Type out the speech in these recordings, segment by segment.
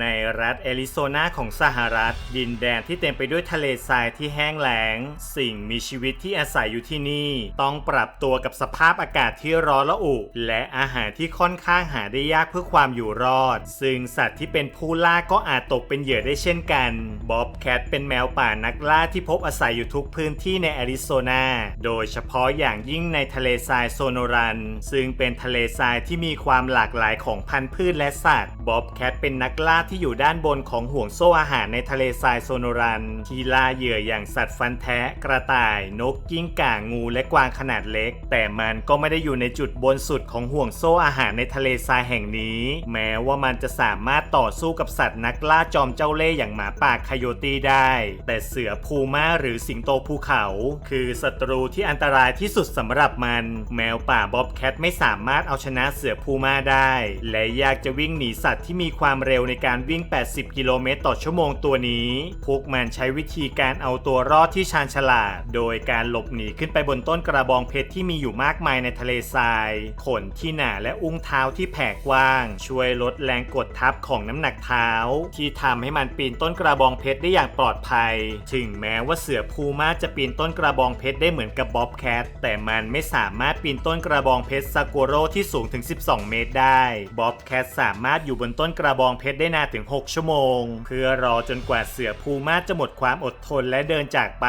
ในรัฐแอริโซนาของสหรัฐ ดินแดนที่เต็มไปด้วยทะเลทรายที่แห้งแล้ง สิ่งมีชีวิตที่อาศัยอยู่ที่นี่ ต้องปรับตัวกับสภาพอากาศที่ร้อนระอุ และอาหารที่ค่อนข้างหาได้ยากเพื่อความอยู่รอด ซึ่งสัตว์ที่เป็นผู้ล่าก็อาจตกเป็นเหยื่อได้เช่นกันบ๊อบแคทเป็นแมวป่านักล่าที่พบอาศัยอยู่ทุกพื้นที่ในแอริโซนา โดยเฉพาะอย่างยิ่งในทะเลทรายโซโนรัน ซึ่งเป็นทะเลทรายที่มีความหลากหลายของพันธุ์พืชและสัตว์บ๊อบแคทเป็นนักล่าที่อยู่ด้านบนของห่วงโซ่อาหารในทะเลทรายโซโนรัน ที่ล่าเหยื่ออย่างสัตว์ฟันแทะกระต่าย นกกิ้งก่างูและกวางขนาดเล็ก แต่มันก็ไม่ได้อยู่ในจุดบนสุดของห่วงโซ่อาหารในทะเลทรายแห่งนี้ แม้ว่ามันจะสามารถต่อสู้กับสัตว์นักล่าจอมเจ้าเล่ห์อย่างหมาป่าคายโยตีได้ แต่เสือพูม่าหรือสิงโตภูเขา คือศัตรูที่อันตรายที่สุดสำหรับมัน แมวป่าบ๊อบแคทไม่สามารถเอาชนะเสือพูม่าได้ และอยากจะวิ่งหนีสัตว์ที่มีความเร็วในการวิ่ง 80 กิโลเมตรต่อชั่วโมงตัวนี้ พวกมันใช้วิธีการเอาตัวรอดที่ชาญฉลาด โดยการหลบหนีขึ้นไปบนต้นกระบองเพชรที่มีอยู่มากมายในทะเลทราย ขนที่หนาและอุ้งเท้าที่แผ่กว้าง ช่วยลดแรงกดทับของน้ำหนักเท้า ที่ทำให้มันปีนต้นกระบองเพชรได้อย่างปลอดภัย ถึงแม้ว่าเสือพูม่าจะปีนต้นกระบองเพชรได้เหมือนกับบ๊อบแคทแต่มันไม่สามารถปีนต้นกระบองเพชรซากุโร่ที่สูงถึง 12 เมตรได้บ๊อบแคทสามารถอยู่บนต้นกระบองเพชรได้นานถึง6ชั่วโมง เพื่อรอจนกว่าเสือพูม่าจะหมดความอดทนและเดินจากไป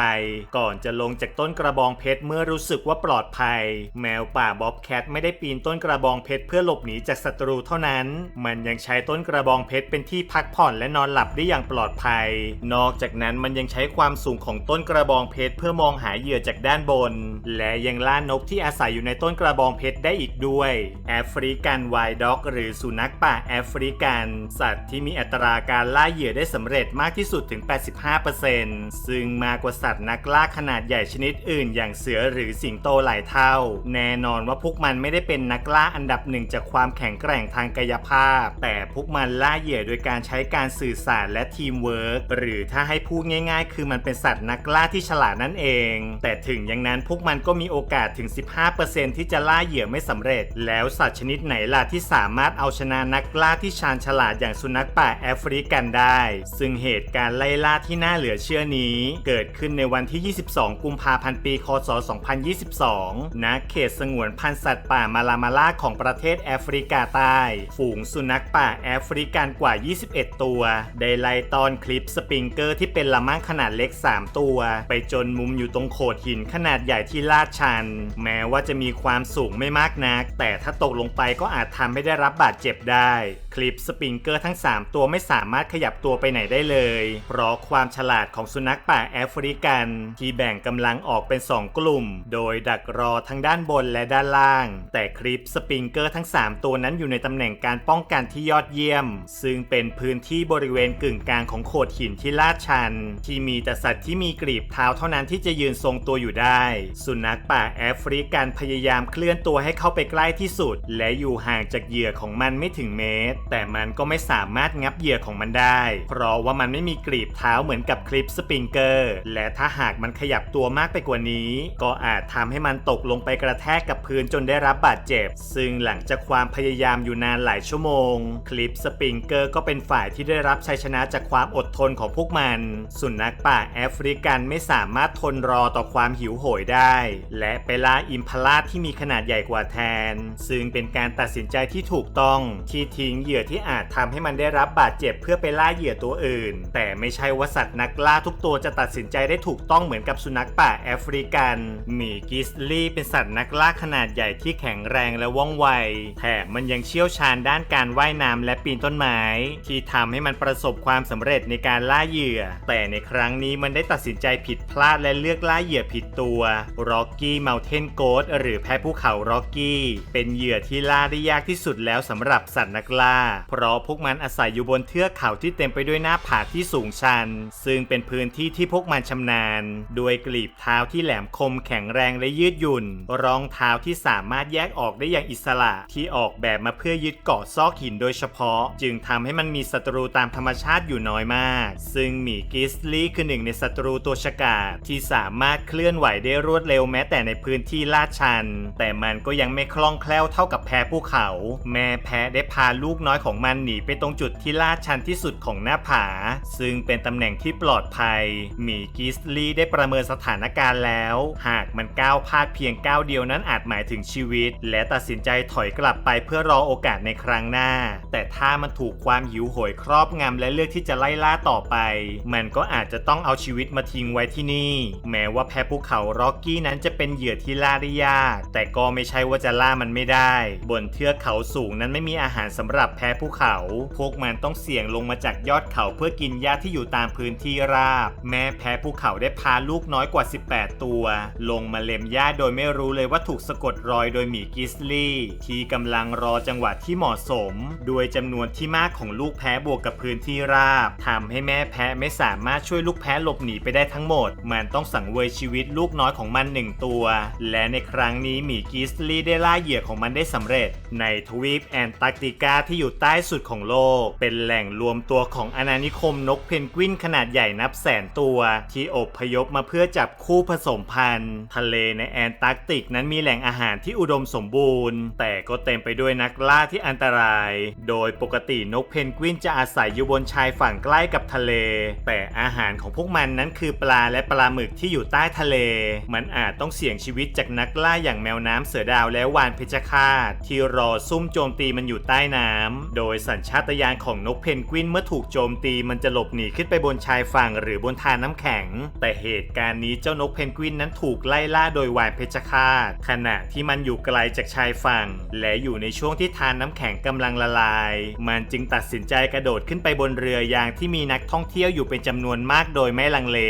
ก่อนจะลงจากต้นกระบองเพชรเมื่อรู้สึกว่าปลอดภัย แมวป่าบ๊อบแคทไม่ได้ปีนต้นกระบองเพชรเพื่อหลบหนีจากศัตรูเท่านั้น มันยังใช้ต้นกระบองเพชรเป็นที่พักผ่อนและนอนหลับได้อย่างปลอดภัย นอกจากนั้นมันยังใช้ความสูงของต้นกระบองเพชรเพื่อมองหาเหยื่อจากด้านบน และยังล่านกที่อาศัยอยู่ในต้นกระบองเพชรได้อีกด้วย แอฟริกันไวด์ด็อก หรือสุนัขป่าแอฟริกัน สัตว์ที่มีีอัตราการล่าเหยื่อได้สำเร็จมากที่สุดถึง 85%ซึ่งมากกว่าสัตว์นักล่าขนาดใหญ่ชนิดอื่น อย่างเสือหรือสิงโตหลายเท่า แน่นอนว่าพวกมันไม่ได้เป็นนักล่าอันดับหนึ่งจากความแข็งแกร่งทางกายภาพ แต่พวกมันล่าเหยื่อโดยการใช้การสื่อสารและทีมเวิร์กหรือถ้าให้พูดง่าย ๆ คือมันเป็นสัตว์นักล่าที่ฉลาดนั่นเอง แต่ถึงอย่างนั้นพวกมันก็มีโอกาสถึง 15%ที่จะล่าเหยื่อไม่สำเร็จ แล้วสัตว์ชนิดไหนล่ะที่สามารถเอาชนะนักล่าที่ชาญฉลาดอย่างสุนัขป่าแอฟริกันได้ ซึ่งเหตุการณ์ไล่ล่าที่น่าเหลือเชื่อนี้ เกิดขึ้นในวันที่ 22 กุมภาพันธ์ ปี คศ 2022 ณ เขตสงวนพันธุ์สัตว์ป่ามาลามาลาของประเทศแอฟริกาใต้ ฝูงสุนัขป่าแอฟริกันกว่า 21 ตัว ได้ไล่ตอนคลิปสปริงเกอร์ที่เป็นละมั่งขนาดเล็ก 3 ตัว ไปจนมุมอยู่ตรงโขดหินขนาดใหญ่ที่ลาดชัน แม้ว่าจะมีความสูงไม่มากนัก แต่ถ้าตกลงไปก็อาจทำให้ได้รับบาดเจ็บได้ คลิปสปริงเกอร์ทั้ง 3ตัวไม่สามารถขยับตัวไปไหนได้เลยเพราะความฉลาดของสุนัขป่าแอฟริกัน ที่แบ่งกำลังออกเป็น 2 กลุ่ม โดยดักรอทั้งด้านบนและด้านล่าง แต่คลิปสปริงเกอร์ทั้ง 3 ตัวนั้นอยู่ในตำแหน่งการป้องกันที่ยอดเยี่ยม ซึ่งเป็นพื้นที่บริเวณกึ่งกลางของโขดหินที่ลาดชัน ที่มีแต่สัตว์ที่มีกรีบเท้าเท่านั้นที่จะยืนทรงตัวอยู่ได้ สุนัขป่าแอฟริกันพยายามเคลื่อนตัวให้เข้าไปใกล้ที่สุด และอยู่ห่างจากเหยื่อของมันไม่ถึงเมตร แต่มันก็ไม่สามารถงับเหยื่อของมันได้ เพราะว่ามันไม่มีกรีบเท้าเหมือนกับคลิปสปริงเกอร์ และถ้าหากมันขยับตัวมากไปกว่านี้ ก็อาจทำให้มันตกลงไปกระแทกกับพื้นจนได้รับบาดเจ็บ ซึ่งหลังจากความพยายามอยู่นานหลายชั่วโมง คลิปสปริงเกอร์ก็เป็นฝ่ายที่ได้รับชัยชนะจากความอดทนของพวกมัน สุนัขป่าแอฟริกันไม่สามารถทนรอต่อความหิวโหยได้ และไปล่าอิมพาลาที่มีขนาดใหญ่กว่าแทน ซึ่งเป็นการตัดสินใจที่ถูกต้องที่ทิ้งเหยื่อที่อาจทำให้มันได้รับับบาดเจ็บเพื่อไปล่าเหยื่อตัวอื่น แต่ไม่ใช่ว่าสัตว์นักล่าทุกตัวจะตัดสินใจได้ถูกต้องเหมือนกับสุนัขป่าแอฟริกันหมีกิสลี่เป็นสัตว์นักล่าขนาดใหญ่ที่แข็งแรงและว่องไว แถมมันยังเชี่ยวชาญด้านการว่ายน้ำและปีนต้นไม้ ที่ทำให้มันประสบความสำเร็จในการล่าเหยื่อ แต่ในครั้งนี้มันได้ตัดสินใจผิดพลาดและเลือกล่าเหยื่อผิดตัวร็อกกี้เมลเทนโกดหรือแพ้ภูเขาร็อกกี้ เป็นเหยื่อที่ล่าได้ยากที่สุดแล้วสำหรับสัตว์นักล่า เพราะพวกมันอาศัยอยู่บนเทือกเขาที่เต็มไปด้วยหน้าผาที่สูงชัน ซึ่งเป็นพื้นที่ที่พวกมันชำนาญด้วยกลีบเท้าที่แหลมคมแข็งแรงและยืดหยุ่น รองเท้าที่สามารถแยกออกได้อย่างอิสระที่ออกแบบมาเพื่อยึดเกาะซอกหินโดยเฉพาะ จึงทำให้มันมีศัตรูตามธรรมชาติอยู่น้อยมาก ซึ่งหมีกิสลี่คือหนึ่งในศัตรูตัวฉกาจที่สามารถเคลื่อนไหวได้รวดเร็วแม้แต่ในพื้นที่ลาดชัน แต่มันก็ยังไม่คล่องแคล่วเท่ากับแพ้ภูเขา แม่แพ้ได้พาลูกน้อยของมันหนีไปตรงจุดที่ลาดชันที่สุดของหน้าผา ซึ่งเป็นตำแหน่งที่ปลอดภัย หมีกิสลี่ได้ประเมินสถานการณ์แล้ว หากมันก้าวพลาดเพียงก้าวเดียวนั้นอาจหมายถึงชีวิต และตัดสินใจถอยกลับไปเพื่อรอโอกาสในครั้งหน้า แต่ถ้ามันถูกความหิวโหยครอบงำและเลือกที่จะไล่ล่าต่อไป มันก็อาจจะต้องเอาชีวิตมาทิ้งไว้ที่นี่ แม้ว่าแพะภูเขาร็อกกี้นั้นจะเป็นเหยื่อที่ล่าได้ยาก แต่ก็ไม่ใช่ว่าจะล่ามันไม่ได้ บนเทือกเขาสูงนั้นไม่มีอาหารสำหรับแพะภูเขา พวกมันันต้องเสี่ยงลงมาจากยอดเขาเพื่อกินหญ้าที่อยู่ตามพื้นที่ราบ แม่แพะภูเขาได้พาลูกน้อยกว่า 18 ตัว ลงมาเล็มหญ้าโดยไม่รู้เลยว่าถูกสะกดรอยโดยหมีกิสลี่ ที่กำลังรอจังหวะที่เหมาะสมด้วยจำนวนที่มากของลูกแพะบวกกับพื้นที่ราบทำให้แม่แพะไม่สามารถช่วยลูกแพะหลบหนีไปได้ทั้งหมด มันต้องสังเวยชีวิตลูกน้อยของมันหนึ่งตัว และในครั้งนี้หมีกิสลี่ได้ล่าเหยื่อของมันได้สำเร็จ ในทวีปแอนตาร์กติกาที่อยู่ใต้สุดของโลกเป็นแหล่งรวมตัวของอาณานิคมนกเพนกวินขนาดใหญ่นับแสนตัว ที่อบพยพมาเพื่อจับคู่ผสมพันธุ์ ทะเลในแอนตาร์กติกนั้นมีแหล่งอาหารที่อุดมสมบูรณ์ แต่ก็เต็มไปด้วยนักล่าที่อันตราย โดยปกตินกเพนกวินจะอาศัยอยู่บนชายฝั่งใกล้กับทะเล แต่อาหารของพวกมันนั้นคือปลาและปลาหมึกที่อยู่ใต้ทะเล มันอาจต้องเสี่ยงชีวิตจากนักล่าอย่างแมวน้ำเสือดาวและวานเพชรฆาตที่รอซุ่มโจมตีมันอยู่ใต้น้ำโดยสัญชาตญาณของนกเพนกวินเมื่อถูกโจมตีมันจะหลบหนีขึ้นไปบนชายฝั่งหรือบนทานน้ำแข็ง แต่เหตุการณ์นี้เจ้านกเพนกวินนั้นถูกไล่ล่าโดยวานเพชรฆาตขณะที่มันอยู่ไกลจากชายฝั่ง และอยู่ในช่วงที่ทานน้ำแข็งกำลังละลาย มันจึงตัดสินใจกระโดดขึ้นไปบนเรือยางที่มีนักท่องเที่ยวอยู่เป็นจำนวนมากโดยไม่ลังเล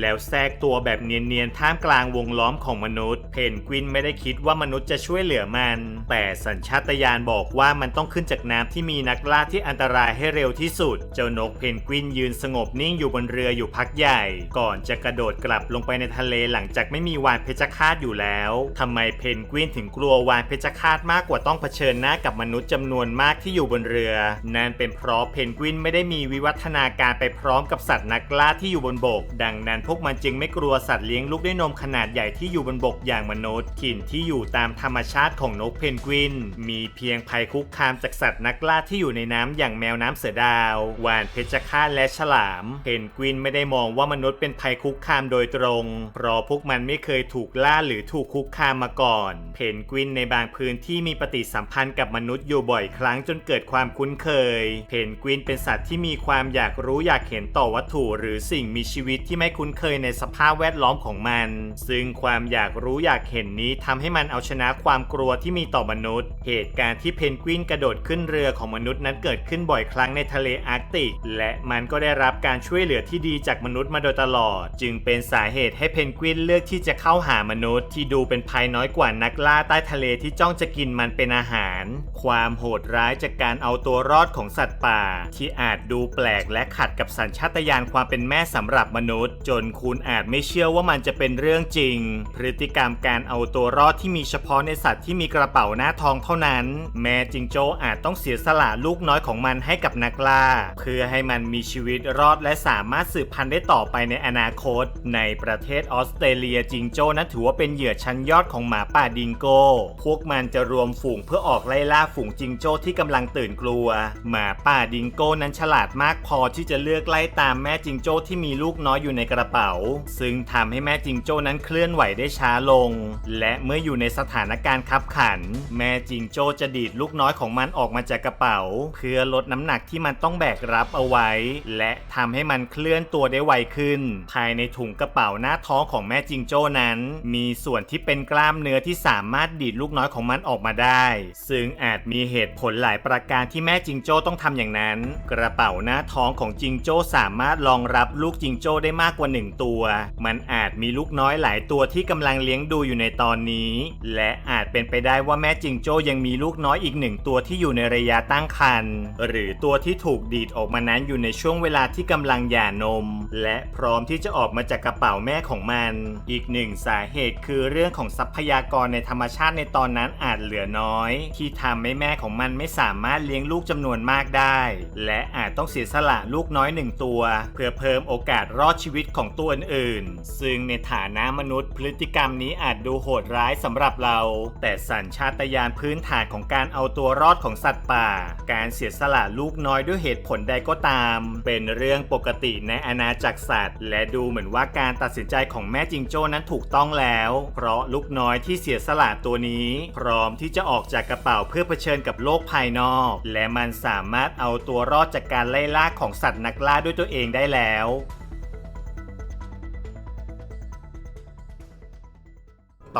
แล้วแทรกตัวแบบเนียนๆท่ามกลางวงล้อมของมนุษย์ เพนกวินไม่ได้คิดว่ามนุษย์จะช่วยเหลือมัน แต่สัญชาตญาณบอกว่ามันต้องขึ้นจากน้ำที่มีนักล่าที่อันตรายให้เร็วที่สุด เจ้านกเพนกวินยืนสงบนิ่งอยู่บนเรืออยู่พักใหญ่ ก่อนจะกระโดดกลับลงไปในทะเลหลังจากไม่มีวานเพชรฆาตอยู่แล้วทำไมเพนกวินถึงกลัววานเพชรฆาตมากกว่าต้องเผชิญหน้ากับมนุษย์จำนวนมากที่อยู่บนเรือ นั่นเป็นเพราะเพนกวินไม่ได้มีวิวัฒนาการไปพร้อมกับสัตว์นักล่าที่อยู่บนบก ดังนั้นพวกมันจึงไม่กลัวสัตว์เลี้ยงลูกด้วยนมขนาดใหญ่ที่อยู่บนบกอย่างมนุษย์ถิ่นที่อยู่ตามธรรมชาติของนกเพนกวิน มีเพียงภัยคุกคามจากสัตว์นักล่าที่อยู่ในน้ำอย่างแมวน้ำเสือดาววานเพชรฆาตและฉลาม เพนกวินไม่ได้มองว่ามนุษย์เป็นภัยคุกคามโดยตรง เพราะพวกมันไม่เคยถูกล่าหรือถูกคุกคามมาก่อน เพนกวินในบางพื้นที่มีปฏิสัมพันธ์กับมนุษย์อยู่บ่อยครั้งจนเกิดความคุ้นเคย เพนกวินเป็นสัตว์ที่มีความอยากรู้อยากเห็นต่อวัตถุ หรือสิ่งมีชีวิตที่ไม่คุ้นเคยในสภาพแวดล้อมของมัน ซึ่งความอยากรู้อยากเห็นนี้ทำให้มันเอาชนะความกลัวที่มีต่อมนุษย์ เหตุการณ์ที่เพนกวินกระโดดขึ้นเรือของมนุษย์นั้นเกิดขึ้นบ่อยครั้งในทะเลอาร์กติก และมันก็ได้รับการช่วยเหลือที่ดีจากมนุษย์มาโดยตลอด จึงเป็นสาเหตุให้เพนกวินเลือกที่จะเข้าหามนุษย์ ที่ดูเป็นภัยน้อยกว่านักล่าใต้ทะเลที่จ้องจะกินมันเป็นอาหาร ความโหดร้ายจากการเอาตัวรอดของสัตว์ป่า ที่อาจดูแปลกและขัดกับสัญชาตญาณความเป็นแม่สำหรับมนุษย์ จนคุณอาจไม่เชื่อว่ามันจะเป็นเรื่องจริง พฤติกรรมการเอาตัวรอดที่มีเฉพาะในสัตว์ที่มีกระเป๋าหน้าทองเท่านั้น แม่จิงโจ้อาจต้องเสียสละลูกน้อยของมันให้กับนักล่า เพื่อให้มันมีชีวิตรอดและสามารถสืบพันธุ์ได้ต่อไปในอนาคต ในประเทศออสเตรเลียจิงโจ้นั้นถือว่าเป็นเหยื่อชั้นยอดของหมาป่าดิงโก้ พวกมันจะรวมฝูงเพื่อออกไล่ล่าฝูงจิงโจ้ที่กำลังตื่นกลัว หมาป่าดิงโก้นั้นฉลาดมากพอที่จะเลือกไล่ตามแม่จิงโจ้ที่มีลูกน้อยอยู่ในกระเป๋า ซึ่งทำให้แม่จิงโจ้นั้นเคลื่อนไหวได้ช้าลง และเมื่ออยู่ในสถานการณ์คับขัน แม่จิงโจ้จะดีดลูกน้อยของมันออกมาจากกระเป๋า เพื่อลดน้ำหนักที่มันต้องแบกรับเอาไว้ และทำให้มันเคลื่อนตัวได้ไวขึ้น ภายในถุงกระเป๋าหน้าท้องของแม่จิงโจ้นั้น มีส่วนที่เป็นกล้ามเนื้อที่สามารถดีดลูกน้อยของมันออกมาได้ ซึ่งอาจมีเหตุผลหลายประการที่แม่จิงโจ้ต้องทำอย่างนั้น กระเป๋าหน้าท้องของจิงโจ้สามารถรองรับลูกจิงโจ้ได้มากกว่า 1 ตัว มันอาจมีลูกน้อยหลายตัวที่กำลังเลี้ยงดูอยู่ในตอนนี้ และอาจเป็นไปได้ว่าแม่จิงโจ้ยังมีลูกน้อยอีกหนึ่งตัวที่อยู่ในระยะตั้งครรภ์หรือตัวที่ถูกดีดออกมานั้นอยู่ในช่วงเวลาที่กำลังหย่านม และพร้อมที่จะออกมาจากกระเป๋าแม่ของมัน อีกหนึ่งสาเหตุคือเรื่องของทรัพยากรในธรรมชาติในตอนนั้นอาจเหลือน้อย ที่ทำให้แม่ของมันไม่สามารถเลี้ยงลูกจำนวนมากได้ และอาจต้องเสียสละลูกน้อยหนึ่งตัว เพื่อเพิ่มโอกาสรอดชีวิตของตัวอื่นๆ ซึ่งในฐานะมนุษย์พฤติกรรมนี้อาจดูโหดร้ายสำหรับเรา แต่สัญชาตญาณพื้นฐานของการเอาตัวรอดของสัตว์ป่า การเสียสละลูกน้อยด้วยเหตุผลใดก็ตาม เป็นเรื่องปกติในอาณาจักรสัตว์ และดูเหมือนว่าการตัดสินใจของแม่จิงโจ้นั้นถูกต้องแล้ว เพราะลูกน้อยที่เสียสละตัวนี้ พร้อมที่จะออกจากกระเป๋าเพื่อเผชิญกับโลกภายนอก และมันสามารถเอาตัวรอดจากการไล่ล่าของสัตว์นักล่าด้วยตัวเองได้แล้ว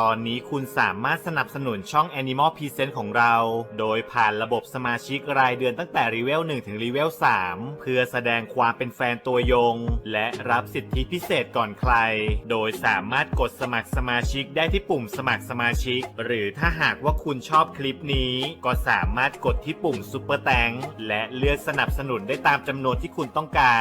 ตอนนี้คุณสามารถสนับสนุนช่อง Animal Present ของเรา โดยผ่านระบบสมาชิกรายเดือนตั้งแต่รีเวล1ถึงรีเวล3เพื่อแสดงความเป็นแฟนตัวยง และรับสิทธิพิเศษก่อนใคร โดยสามารถกดสมัครสมาชิกได้ที่ปุ่มสมัครสมาชิก หรือถ้าหากว่าคุณชอบคลิปนี้ ก็สามารถกดที่ปุ่ม Super t h a n k และเลือกสนับสนุนได้ตามจำนวนที่คุณต้องการ